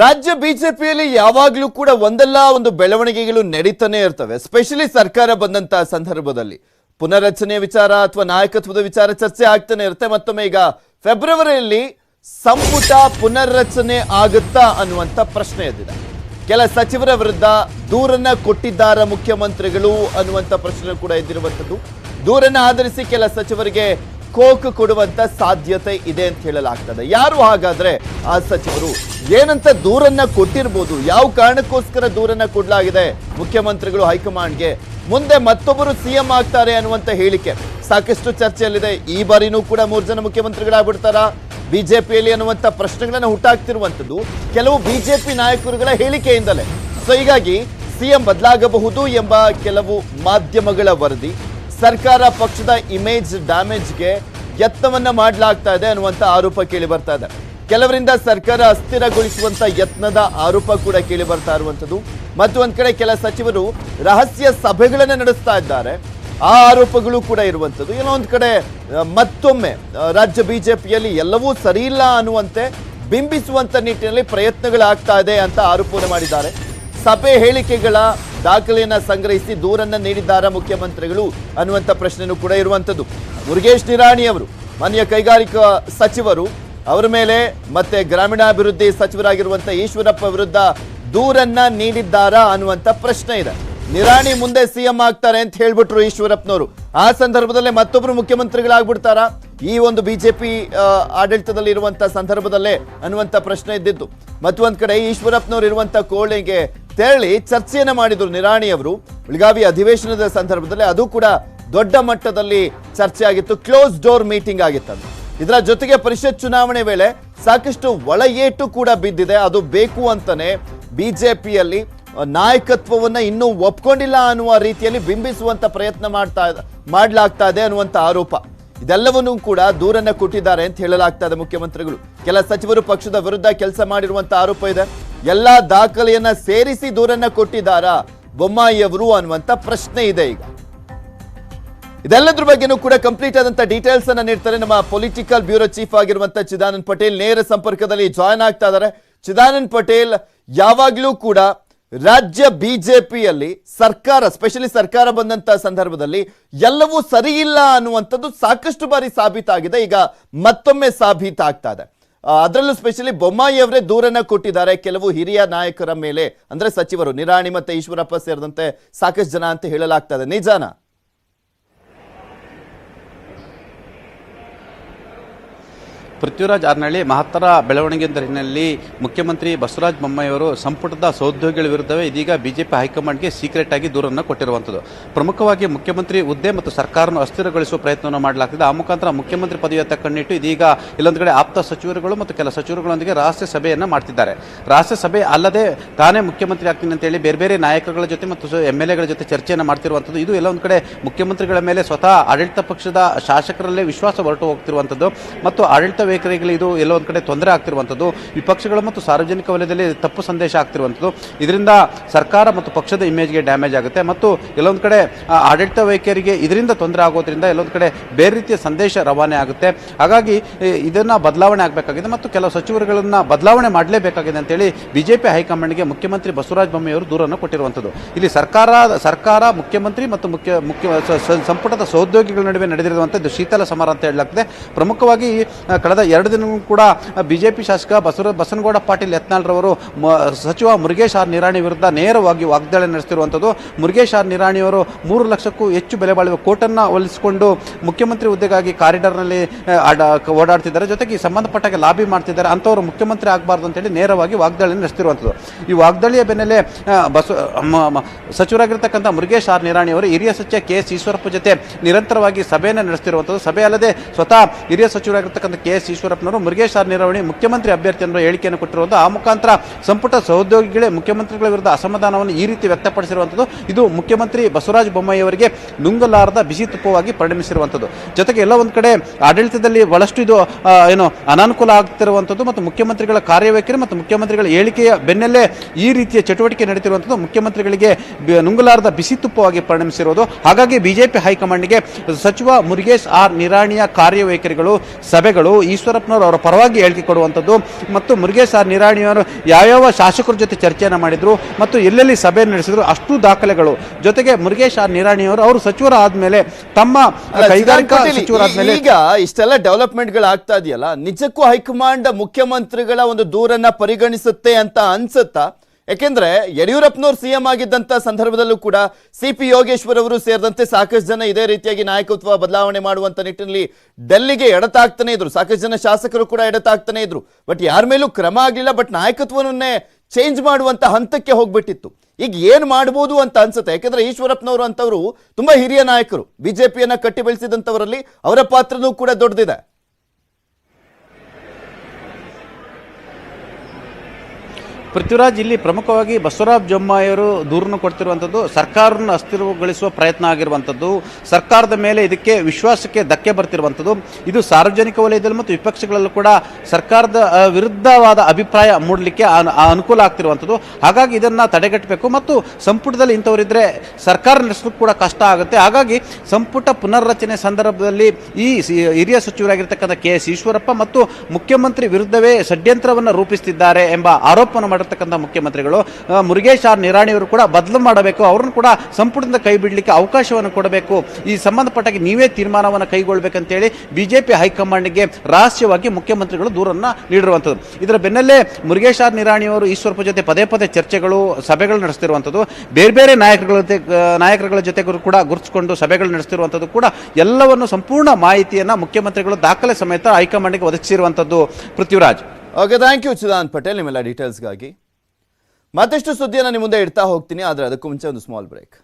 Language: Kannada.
ರಾಜ್ಯ ಬಿಜೆಪಿಯಲ್ಲಿ ಯಾವಾಗಲೂ ಕೂಡ ಒಂದಲ್ಲ ಒಂದು ಬೆಳವಣಿಗೆಗಳು ನಡೀತಾನೆ ಇರ್ತವೆ ಸ್ಪೆಷಲಿ ಸರ್ಕಾರ ಬಂದಂತ ಸಂದರ್ಭದಲ್ಲಿ. ಪುನರಚನೆ ವಿಚಾರ ಅಥವಾ ನಾಯಕತ್ವದ ವಿಚಾರ ಚರ್ಚೆ ಆಗ್ತಾನೆ ಇರುತ್ತೆ, ಮತ್ತೊಮ್ಮೆ ಈಗ ಫೆಬ್ರವರಿಯಲ್ಲಿ ಸಂಪುಟ ಪುನರ್ರಚನೆ ಆಗುತ್ತಾ ಅನ್ನುವಂತ ಪ್ರಶ್ನೆ ಎದ್ದಿದೆ. ಕೆಲ ಸಚಿವರ ವಿರುದ್ಧ ದೂರನ್ನ ಕೊಟ್ಟಿದ್ದಾರ ಮುಖ್ಯಮಂತ್ರಿಗಳು ಅನ್ನುವಂತ ಪ್ರಶ್ನೆ ಕೂಡ ಎದ್ದಿರುವಂತದ್ದು ದೂರನ್ನ ಆಧರಿಸಿ ಕೆಲ ಸಚಿವರಿಗೆ ಕೋಕ್ ಕೊಡುವಂತ ಸಾಧ್ಯತೆ ಇದೆ ಅಂತ ಹೇಳಲಾಗ್ತದೆ. ಯಾರು ಹಾಗಾದ್ರೆ ಆ ಸಚಿವರು ಏನಂತ ದೂರನ್ನ ಕೊಟ್ಟಿರ್ಬೋದು, ಯಾವ ಕಾರಣಕ್ಕೋಸ್ಕರ ದೂರನ್ನ ಕೊಡಲಾಗಿದೆ? ಮುಖ್ಯಮಂತ್ರಿಗಳು ಹೈಕಮಾಂಡ್ಗೆ ಮುಂದೆ ಮತ್ತೊಬ್ಬರು ಸಿಎಂ ಆಗ್ತಾರೆ ಅನ್ನುವಂತ ಹೇಳಿಕೆ. ಸಾಕಷ್ಟು ಚರ್ಚೆಯಲ್ಲಿದೆ. ಈ ಬಾರಿನೂ ಕೂಡ ಮೂರು ಜನ ಮುಖ್ಯಮಂತ್ರಿಗಳಾಗ್ಬಿಡ್ತಾರ. ಬಿಜೆಪಿಯಲ್ಲಿ ಅನ್ನುವಂತ ಪ್ರಶ್ನೆಗಳನ್ನು ಹುಟ್ಟಾಗ್ತಿರುವಂಥದ್ದು ಕೆಲವು ಬಿಜೆಪಿ ನಾಯಕರುಗಳ ಹೇಳಿಕೆಯಿಂದಲೇ. ಸೊ ಹೀಗಾಗಿ ಸಿಎಂ ಬದಲಾಗಬಹುದು ಎಂಬ ಕೆಲವು ಮಾಧ್ಯಮಗಳ ವರದಿ. ಸರ್ಕಾರ ಪಕ್ಷದ ಇಮೇಜ್ ಡ್ಯಾಮೇಜ್ಗೆ ಯತ್ನವನ್ನ ಮಾಡಲಾಗ್ತಾ ಇದೆ ಅನ್ನುವಂತ ಆರೋಪ ಕೇಳಿ ಬರ್ತಾ ಇದೆ. ಕೆಲವರಿಂದ ಸರ್ಕಾರ ಅಸ್ಥಿರಗೊಳಿಸುವಂತ ಯತ್ನದ ಆರೋಪ ಕೂಡ ಕೇಳಿ ಬರ್ತಾ ಇರುವಂತದ್ದು ಮತ್ತು ಒಂದ್ ಕಡೆ ಕೆಲ ಸಚಿವರು ರಹಸ್ಯ ಸಭೆಗಳನ್ನ ನಡೆಸ್ತಾ ಇದ್ದಾರೆ. ಆ ಆರೋಪಗಳು ಕೂಡ ಇರುವಂಥದ್ದು. ಏನೋ ಒಂದ್ ಕಡೆ ಮತ್ತೊಮ್ಮೆ ರಾಜ್ಯ ಬಿಜೆಪಿಯಲ್ಲಿ ಎಲ್ಲವೂ ಸರಿ ಇಲ್ಲ ಅನ್ನುವಂತೆ ಬಿಂಬಿಸುವಂತ ನಿಟ್ಟಿನಲ್ಲಿ ಪ್ರಯತ್ನಗಳಾಗ್ತಾ ಇದೆ ಅಂತ ಆರೋಪವನ್ನು ಮಾಡಿದ್ದಾರೆ. ಸಭೆ ಹೇಳಿಕೆಗಳ ದಾಖಲೆಯನ್ನು ಸಂಗ್ರಹಿಸಿ ದೂರನ್ನ ನೀಡಿದ್ದಾರಾ ಮುಖ್ಯಮಂತ್ರಿಗಳು ಅನ್ನುವಂತ ಪ್ರಶ್ನೆನೂ ಕೂಡ ಇರುವಂಥದ್ದು ಮುರುಗೇಶ್ ನಿರಾಣಿ ಅವರು, ಮಾನ್ಯ ಕೈಗಾರಿಕಾ ಸಚಿವರು, ಅವರ ಮೇಲೆ ಮತ್ತೆ ಗ್ರಾಮೀಣಾಭಿವೃದ್ಧಿ ಸಚಿವರಾಗಿರುವಂತ ಈಶ್ವರಪ್ಪ ವಿರುದ್ಧ ದೂರನ್ನ ನೀಡಿದ್ದಾರಾ ಅನ್ನುವಂತ ಪ್ರಶ್ನೆ ಇದೆ. ನಿರಾಣಿ ಮುಂದೆ ಸಿಎಂ ಆಗ್ತಾರೆ ಅಂತ ಹೇಳ್ಬಿಟ್ರು ಈಶ್ವರಪ್ಪನವರು. ಆ ಸಂದರ್ಭದಲ್ಲೇ ಮತ್ತೊಬ್ಬರು ಮುಖ್ಯಮಂತ್ರಿಗಳಾಗ್ಬಿಡ್ತಾರ? ಈ ಒಂದು ಬಿಜೆಪಿ ಆಡಳಿತದಲ್ಲಿ ಇರುವಂತ ಸಂದರ್ಭದಲ್ಲೇ ಅನ್ನುವಂತ ಪ್ರಶ್ನೆ ಇದ್ದಿದ್ದು. ಮತ್ತೊಂದ್ ಕಡೆ ಈಶ್ವರಪ್ಪನವರು ಇರುವಂತ ಕೋಳಿಗೆ ತೆರಳಿ ಚರ್ಚೆಯನ್ನ ಮಾಡಿದರು ನಿರಾಣಿ ಅವರು. ಬೆಳಗಾವಿ ಅಧಿವೇಶನದ ಸಂದರ್ಭದಲ್ಲಿ ಅದು ಕೂಡ ದೊಡ್ಡ ಮಟ್ಟದಲ್ಲಿ ಚರ್ಚೆ ಆಗಿತ್ತು ಕ್ಲೋಸ್ ಡೋರ್ ಮೀಟಿಂಗ್ ಆಗಿತ್ತು ಇದರ ಜೊತೆಗೆ ಪರಿಷತ್ ಚುನಾವಣೆ ವೇಳೆ ಸಾಕಷ್ಟು ಒಳ ಏಟು ಕೂಡ ಬಿದ್ದಿದೆ. ಅದು ಬೇಕು ಅಂತಾನೆ ಬಿಜೆಪಿಯಲ್ಲಿ ನಾಯಕತ್ವವನ್ನ ಇನ್ನೂ ಒಪ್ಕೊಂಡಿಲ್ಲ ಅನ್ನುವ ರೀತಿಯಲ್ಲಿ ಬಿಂಬಿಸುವಂತ ಪ್ರಯತ್ನ ಮಾಡ್ತಾ, ಮಾಡಲಾಗ್ತಾ ಇದೆ ಅನ್ನುವಂತ ಆರೋಪ. ಇದೆಲ್ಲವನ್ನೂ ಕೂಡ ದೂರನ್ನ ಕೊಟ್ಟಿದ್ದಾರೆ ಅಂತ ಹೇಳಲಾಗ್ತಾ ಇದೆ ಮುಖ್ಯಮಂತ್ರಿಗಳು. ಕೆಲ ಸಚಿವರು ಪಕ್ಷದ ವಿರುದ್ಧ ಕೆಲಸ ಮಾಡಿರುವಂತ ಆರೋಪ ಇದೆ. ಎಲ್ಲಾ ದಾಖಲೆಯನ್ನ ಸೇರಿಸಿ ದೂರನ್ನ ಕೊಟ್ಟಿದ್ದಾರಾ? ಬೊಮ್ಮಾಯಿಯವರು ಅನ್ನುವಂತ ಪ್ರಶ್ನೆ ಇದೆ ಈಗ. ಇದೆಲ್ಲದ್ರ ಬಗ್ಗೆನೂ ಕೂಡ ಕಂಪ್ಲೀಟ್ ಆದಂತ ಡೀಟೇಲ್ಸ್ ಅನ್ನ ನೀಡ್ತಾರೆ ನಮ್ಮ ಪೊಲಿಟಿಕಲ್ ಬ್ಯೂರೋ ಚೀಫ್ ಆಗಿರುವಂತ ಚಿದಾನಂದ್ ಪಟೇಲ್. ನೇರ ಸಂಪರ್ಕದಲ್ಲಿ ಜಾಯ್ನ್ ಆಗ್ತಾ ಇದ್ದಾರೆ. ಚಿದಾನಂದ್ ಪಟೇಲ್ ಯಾವಾಗ್ಲೂ ಕೂಡ ರಾಜ್ಯ ಬಿಜೆಪಿಯಲ್ಲಿ ಸರ್ಕಾರ ಸ್ಪೆಷಲಿ ಸರ್ಕಾರ ಬಂದಂತ ಸಂದರ್ಭದಲ್ಲಿ ಎಲ್ಲವೂ ಸರಿ ಇಲ್ಲ ಅನ್ನುವಂಥದ್ದು ಸಾಕಷ್ಟು ಬಾರಿ ಸಾಬೀತಾಗಿದೆ. ಈಗ ಮತ್ತೊಮ್ಮೆ ಸಾಬೀತಾಗ್ತಾ ಇದೆ. ಅದರಲ್ಲೂ ಸ್ಪೆಷಲಿ ಬೊಮ್ಮಾಯಿ ಅವರೇ ದೂರನ್ನ ಕೊಟ್ಟಿದ್ದಾರೆ. ಕೆಲವು ಹಿರಿಯ ನಾಯಕರ ಮೇಲೆ, ಅಂದ್ರೆ ಸಚಿವರು ನಿರಾಣಿ ಮತ್ತೆ ಈಶ್ವರಪ್ಪ ಸೇರಿದಂತೆ ಸಾಕಷ್ಟು ಜನ ಅಂತ ಹೇಳಲಾಗ್ತದೆ ನಿಜಾನಾ? ಪೃಥ್ವಿರಾಜ್ ಆರ್ನಳ್ಳಿ ಮಹತ್ತರ ಬೆಳವಣಿಗೆ ಹಿನ್ನೆಲೆಯಲ್ಲಿ ಮುಖ್ಯಮಂತ್ರಿ ಬಸವರಾಜ ಬೊಮ್ಮಾಯಿಯವರು ಸಂಪುಟದ ಸಹೋದ್ಯೋಗಿಗಳ ವಿರುದ್ಧವೇ ಇದೀಗ ಬಿಜೆಪಿ ಹೈಕಮಾಂಡ್ಗೆ ಸೀಕ್ರೆಟ್ ಆಗಿ ದೂರನ್ನು ಕೊಟ್ಟಿರುವಂಥದ್ದು. ಪ್ರಮುಖವಾಗಿ ಮುಖ್ಯಮಂತ್ರಿ ಹುದ್ದೆ ಮತ್ತು ಸರ್ಕಾರವನ್ನು ಅಸ್ಥಿರಗೊಳಿಸುವ ಪ್ರಯತ್ನವನ್ನು ಮಾಡಲಾಗ್ತಿದೆ. ಆ ಮುಖಾಂತರ ಮುಖ್ಯಮಂತ್ರಿ ಪದವಿಯತ್ತ ಕಣ್ಣಿಟ್ಟು ಇದೀಗ ಇಲ್ಲೊಂದು ಕಡೆ ಆಪ್ತ ಸಚಿವರುಗಳು ಮತ್ತು ಕೆಲ ಸಚಿವರುಗಳೊಂದಿಗೆ ರಹಸ್ಯ ಸಭೆಯನ್ನು ಮಾಡ್ತಿದ್ದಾರೆ. ರಹಸ್ಯ ಸಭೆ ಅಲ್ಲದೆ ತಾನೇ ಮುಖ್ಯಮಂತ್ರಿ ಆಗ್ತೀನಿ ಅಂತೇಳಿ ಬೇರೆ ಬೇರೆ ನಾಯಕರುಗಳ ಜೊತೆ ಮತ್ತು ಎಂ ಎಲ್ ಎಗಳ ಜೊತೆ ಚರ್ಚೆಯನ್ನು ಮಾಡ್ತಿರುವಂಥದ್ದು. ಇದು ಎಲ್ಲ ಒಂದು ಕಡೆ ಮುಖ್ಯಮಂತ್ರಿಗಳ ಮೇಲೆ ಸ್ವತಃ ಆಡಳಿತ ಪಕ್ಷದ ಶಾಸಕರಲ್ಲೇ ವಿಶ್ವಾಸ ಹೊರಟು ಹೋಗ್ತಿರುವಂಥದ್ದು. ಮತ್ತು ಆಡಳಿತ ವೈಖರಿಗೆ ಇದು ಎಲ್ಲೋ ಒಂದು ಕಡೆ ತೊಂದರೆ ಆಗ್ತಿರುವಂಥದ್ದು. ವಿಪಕ್ಷಗಳು ಮತ್ತು ಸಾರ್ವಜನಿಕ ವಲಯದಲ್ಲಿ ತಪ್ಪು ಸಂದೇಶ ಆಗ್ತಿರುವಂಥದ್ದು. ಇದರಿಂದ ಸರ್ಕಾರ ಮತ್ತು ಪಕ್ಷದ ಇಮೇಜ್ಗೆ ಡ್ಯಾಮೇಜ್ ಆಗುತ್ತೆ. ಮತ್ತು ಎಲ್ಲೊಂದು ಕಡೆ ಆಡಳಿತ ವೈಖರಿಗೆ ಇದರಿಂದ ತೊಂದರೆ ಆಗೋದ್ರಿಂದ ಎಲ್ಲೊಂದು ಕಡೆ ಬೇರೆ ರೀತಿಯ ಸಂದೇಶ ರವಾನೆ ಆಗುತ್ತೆ. ಹಾಗಾಗಿ ಇದನ್ನು ಬದಲಾವಣೆ ಆಗಬೇಕಾಗಿದೆ ಮತ್ತು ಕೆಲವು ಸಚಿವರುಗಳನ್ನು ಬದಲಾವಣೆ ಮಾಡಲೇಬೇಕಾಗಿದೆ ಅಂತೇಳಿ ಬಿಜೆಪಿ ಹೈಕಮಾಂಡ್ಗೆ ಮುಖ್ಯಮಂತ್ರಿ ಬಸವರಾಜ ಬೊಮ್ಮೆಯವರು ದೂರನ್ನು ಕೊಟ್ಟಿರುವಂಥದ್ದು. ಇಲ್ಲಿ ಸರ್ಕಾರ ಸರ್ಕಾರ ಮುಖ್ಯಮಂತ್ರಿ ಮತ್ತು ಮುಖ್ಯ ಮುಖ್ಯ ಸಂಪುಟದ ಸಹೋದ್ಯೋಗಿಗಳ ನಡುವೆ ನಡೆದಿರುವಂಥದ್ದು ಶೀತಲ ಸಮರ ಅಂತ ಹೇಳಲಾಗ್ತದೆ. ಪ್ರಮುಖವಾಗಿ ಆ, ಎರಡು ದಿನವೂ ಕೂಡ ಬಿಜೆಪಿ ಶಾಸಕ ಬಸವ ಬಸನಗೌಡ ಪಾಟೀಲ್ ಯತ್ನಾಳ್ರವರು ಸಚಿವ ಮುರುಗೇಶ್ ಆರ್ ನಿರಾಣಿ ವಿರುದ್ಧ ನೇರವಾಗಿ ವಾಗ್ದಾಳಿ ನಡೆಸಿರುವಂಥದ್ದು ಮುರುಗೇಶ್ ಆರ್ ನಿರಾಣಿಯವರು ಮೂರು ಲಕ್ಷಕ್ಕೂ ಹೆಚ್ಚು ಬೆಲೆ ಬಾಳುವ ಕೋಟನ್ನು ಒಲಿಸಿಕೊಂಡು ಮುಖ್ಯಮಂತ್ರಿ ಹುದ್ದೆಗಾಗಿ ಕಾರಿಡಾರ್ನಲ್ಲಿ ಓಡಾಡ್ತಿದ್ದಾರೆ. ಜೊತೆಗೆ ಸಂಬಂಧಪಟ್ಟಾಗೆ ಲಾಬಿ ಮಾಡ್ತಿದ್ದಾರೆ. ಅಂಥವರು ಮುಖ್ಯಮಂತ್ರಿ ಆಗಬಾರ್ದು ಅಂತೇಳಿ ನೇರವಾಗಿ ವಾಗ್ದಾಳಿ ನಡೆಸ್ತಿರುವಂಥದ್ದು ಈ ವಾಗ್ದಾಳಿಯ ಬೆನ್ನಲ್ಲೇ ಬಸ ಬಸವ ಸಚಿವರಾಗಿರ್ತಕ್ಕಂಥ ಮುರುಗೇಶ್ ಆರ್ ನಿರಾಣಿ ಅವರು ಹಿರಿಯ ಸಚಿವ ಕೆ ಎಸ್ ಈಶ್ವರಪ್ಪ ಜೊತೆ ನಿರಂತರವಾಗಿ ಸಭೆಯನ್ನು ನಡೆಸ್ತಿರುವಂಥದ್ದು ಸಭೆ ಅಲ್ಲದೆ ಸ್ವತಃ ಹಿರಿಯ ಸಚಿವರಾಗಿರ್ತಕ್ಕಂಥ ಕೆ ಎಸ್ ಈಶ್ವರಪ್ಪನವರು ಮುರುಗೇಶ್ ಆರ್ ನಿರಾವಣಿ ಮುಖ್ಯಮಂತ್ರಿ ಅಭ್ಯರ್ಥಿ ಅನ್ನೋ ಹೇಳಿಕೆಯನ್ನು ಕೊಟ್ಟಿರುವಂಥ ಆ ಮುಖಾಂತರ ಸಂಪುಟ ಸಹೋದ್ಯೋಗಿಗಳೇ ಮುಖ್ಯಮಂತ್ರಿಗಳ ವಿರುದ್ಧ ಅಸಮಾಧಾನವನ್ನು ಈ ರೀತಿ ವ್ಯಕ್ತಪಡಿಸಿರುವಂಥದ್ದು. ಇದು ಮುಖ್ಯಮಂತ್ರಿ ಬಸವರಾಜ ಬೊಮ್ಮಾಯಿ ಅವರಿಗೆ ನುಂಗಲಾರದ ಬಿಸಿ ತುಪ್ಪವಾಗಿ ಪರಿಣಮಿಸಿರುವಂಥದ್ದು. ಜೊತೆಗೆ ಎಲ್ಲ ಒಂದು ಕಡೆ ಆಡಳಿತದಲ್ಲಿ ಬಹಳಷ್ಟು ಇದು ಏನು ಅನಾನುಕೂಲ ಆಗ್ತಿರುವಂಥದ್ದು ಮತ್ತು ಮುಖ್ಯಮಂತ್ರಿಗಳ ಕಾರ್ಯವೈಖರಿ ಮತ್ತು ಮುಖ್ಯಮಂತ್ರಿಗಳ ಹೇಳಿಕೆಯ ಬೆನ್ನಲ್ಲೇ ಈ ರೀತಿಯ ಚಟುವಟಿಕೆ ನಡೀತಿರುವಂಥದ್ದು. ಮುಖ್ಯಮಂತ್ರಿಗಳಿಗೆ ನುಂಗಲಾರದ ಬಿಸಿ ತುಪ್ಪವಾಗಿ ಪರಿಣಮಿಸಿರುವುದು. ಹಾಗಾಗಿ ಬಿಜೆಪಿ ಹೈಕಮಾಂಡ್ಗೆ ಸಚಿವ ಮುರುಗೇಶ್ ಆರ್ ನಿರಾಣಿಯ ಕಾರ್ಯವೈಖರಿಗಳು, ಸಭೆಗಳು ಈಶ್ವರಪ್ಪನವರು ಅವರ ಪರವಾಗಿ ಹೇಳಿಕೆ ಕೊಡುವಂಥದ್ದು. ಮತ್ತು ಮುರುಗೇಶ್ ಆರ್ ನಿರಾಣಿಯವರು ಯಾವ್ಯಾವ ಶಾಸಕರ ಜೊತೆ ಚರ್ಚೆಯನ್ನು ಮಾಡಿದ್ರು ಮತ್ತು ಎಲ್ಲೆಲ್ಲಿ ಸಭೆ ನಡೆಸಿದ್ರು ಅಷ್ಟು ದಾಖಲೆಗಳು. ಜೊತೆಗೆ ಮುರುಗೇಶ್ ಆರ್ ನಿರಾಣಿಯವರು ಅವರು ಸಚಿವರು ಆದ್ಮೇಲೆ ತಮ್ಮ ಕೈಗಾರಿಕಾ ಸಚಿವರಾದ್ಮೇಲೆ ಈಗ ಇಷ್ಟೆಲ್ಲ ಡೆವಲಪ್ಮೆಂಟ್ಗಳು ಆಗ್ತಾ ಇದೆಯಲ್ಲ ನಿಜಕ್ಕೂ ಹೈಕಮಾಂಡ್ ಮುಖ್ಯಮಂತ್ರಿಗಳ ಒಂದು ದೂರನ್ನ ಪರಿಗಣಿಸುತ್ತೆ ಅಂತ ಅನ್ಸುತ್ತಾ? ಯಾಕೆಂದ್ರೆ ಯಡಿಯೂರಪ್ಪನವ್ರು ಸಿಎಂ ಆಗಿದ್ದಂತ ಸಂದರ್ಭದಲ್ಲೂ ಕೂಡ ಸಿ ಪಿ ಯೋಗೇಶ್ವರ್ ಅವರು ಸೇರಿದಂತೆ ಸಾಕಷ್ಟು ಜನ ಇದೇ ರೀತಿಯಾಗಿ ನಾಯಕತ್ವ ಬದಲಾವಣೆ ಮಾಡುವಂತ ನಿಟ್ಟಿನಲ್ಲಿ ಡೆಲ್ಲಿಗೆ ಎಡತಾಗ್ತಾನೆ ಇದ್ರು. ಸಾಕಷ್ಟು ಜನ ಶಾಸಕರು ಕೂಡ ಎಡತಾಗ್ತಾನೆ ಇದ್ರು. ಬಟ್ ಯಾರ ಮೇಲೂ ಕ್ರಮ ಆಗ್ಲಿಲ್ಲ, ಬಟ್ ನಾಯಕತ್ವವನ್ನೇ ಚೇಂಜ್ ಮಾಡುವಂತ ಹಂತಕ್ಕೆ ಹೋಗ್ಬಿಟ್ಟಿತ್ತು. ಈಗ ಏನ್ ಮಾಡ್ಬೋದು ಅಂತ ಅನ್ಸುತ್ತೆ? ಯಾಕಂದ್ರೆ ಈಶ್ವರಪ್ಪನವರು ಅಂತವರು ತುಂಬಾ ಹಿರಿಯ ನಾಯಕರು. ಬಿಜೆಪಿಯನ್ನ ಕಟ್ಟಿ ಬೆಳೆಸಿದಂತವರಲ್ಲಿ ಅವರ ಪಾತ್ರನೂ ಕೂಡ ದೊಡ್ಡದಿದೆ. ಪೃಥ್ವಿರಾಜ್ ಇಲ್ಲಿ ಪ್ರಮುಖವಾಗಿ ಬಸವರಾಜ ಜೊಮ್ಮಾಯಿಯವರು ದೂರನ್ನು ಕೊಡ್ತಿರುವಂಥದ್ದು, ಸರ್ಕಾರನ ಅಸ್ಥಿರಗೊಳಿಸುವ ಪ್ರಯತ್ನ ಆಗಿರುವಂಥದ್ದು, ಸರ್ಕಾರದ ಮೇಲೆ ಇದಕ್ಕೆ ವಿಶ್ವಾಸಕ್ಕೆ ಧಕ್ಕೆ ಬರ್ತಿರುವಂಥದ್ದು. ಇದು ಸಾರ್ವಜನಿಕ ವಲಯದಲ್ಲಿ ಮತ್ತು ವಿಪಕ್ಷಗಳಲ್ಲೂ ಕೂಡ ಸರ್ಕಾರದ ವಿರುದ್ಧವಾದ ಅಭಿಪ್ರಾಯ ಮೂಡಲಿಕ್ಕೆ ಅನು- ಅನುಕೂಲ ಆಗ್ತಿರುವಂಥದ್ದು. ಹಾಗಾಗಿ ಇದನ್ನ ತಡೆಗಟ್ಟಬೇಕು ಮತ್ತು ಸಂಪುಟದಲ್ಲಿ ಇಂಥವರಿದ್ದರೆ ಸರ್ಕಾರ ನಡೆಸೋದು ಕೂಡ ಕಷ್ಟ ಆಗುತ್ತೆ. ಹಾಗಾಗಿ ಸಂಪುಟ ಪುನರ್ರಚನೆ ಸಂದರ್ಭದಲ್ಲಿ ಈ ಹಿರಿಯ ಸಚಿವರಾಗಿರ್ತಕ್ಕಂಥ ಕೆ ಎಸ್ ಈಶ್ವರಪ್ಪ ಮತ್ತು ಮುಖ್ಯಮಂತ್ರಿ ವಿರುದ್ಧವೇ ಷಡ್ಯಂತ್ರವನ್ನು ರೂಪಿಸುತ್ತಿದ್ದಾರೆ ಎಂಬ ಆರೋಪವನ್ನು ಮಾಡಿರ್ತಕ್ಕಂಥ ಮುಖ್ಯಮಂತ್ರಿಗಳು ಮುರುಗೇಶ್ ಆರ್ ನಿರಾಣಿಯವರು ಕೂಡ ಬದಲು ಮಾಡಬೇಕು, ಅವರನ್ನು ಕೂಡ ಸಂಪುಟದಿಂದ ಕೈ ಬಿಡಲಿಕ್ಕೆ ಅವಕಾಶವನ್ನು ಕೊಡಬೇಕು. ಈ ಸಂಬಂಧಪಟ್ಟಾಗಿ ನೀವೇ ತೀರ್ಮಾನವನ್ನು ಕೈಗೊಳ್ಳಬೇಕಂತೇಳಿ ಬಿಜೆಪಿ ಹೈಕಮಾಂಡ್ಗೆ ರಹಸ್ಯವಾಗಿ ಮುಖ್ಯಮಂತ್ರಿಗಳು ದೂರನ್ನು ನೀಡಿರುವಂಥದ್ದು. ಇದರ ಬೆನ್ನಲ್ಲೇ ಮುರುಗೇಶ್ ಆರ್ ನಿರಾಣಿಯವರು ಈಶ್ವರಪ್ಪ ಜೊತೆ ಪದೇ ಪದೇ ಚರ್ಚೆಗಳು, ಸಭೆಗಳು ನಡೆಸ್ತಿರುವಂಥದ್ದು. ಬೇರೆ ಬೇರೆ ನಾಯಕರುಗಳ ಜೊತೆ ನಾಯಕರುಗಳ ಜೊತೆಗೂ ಕೂಡ ಗುರುತಿಸಿಕೊಂಡು ಸಭೆಗಳು ನಡೆಸ್ತಿರುವಂಥದ್ದು ಕೂಡ ಎಲ್ಲವನ್ನು ಸಂಪೂರ್ಣ ಮಾಹಿತಿಯನ್ನು ಮುಖ್ಯಮಂತ್ರಿಗಳು ದಾಖಲೆ ಸಮೇತ ಹೈಕಮಾಂಡ್ಗೆ ಒದಗಿಸಿರುವಂಥದ್ದು Prithviraj. Okay thank you Chidanand Patel ನಿಮ್ಮೆಲ್ಲ ಡೀಟೇಲ್ಸ್ಗಾಗಿ ಮತ್ತಷ್ಟು ಸುದ್ದಿಯನ್ನು ನಿಮ್ಮ ಮುಂದೆ ಇಡ್ತಾ ಹೋಗ್ತೀನಿ, ಆದರೆ ಅದಕ್ಕೂ ಮುಂಚೆ ಒಂದು ಸ್ಮಾಲ್ ಬ್ರೇಕ್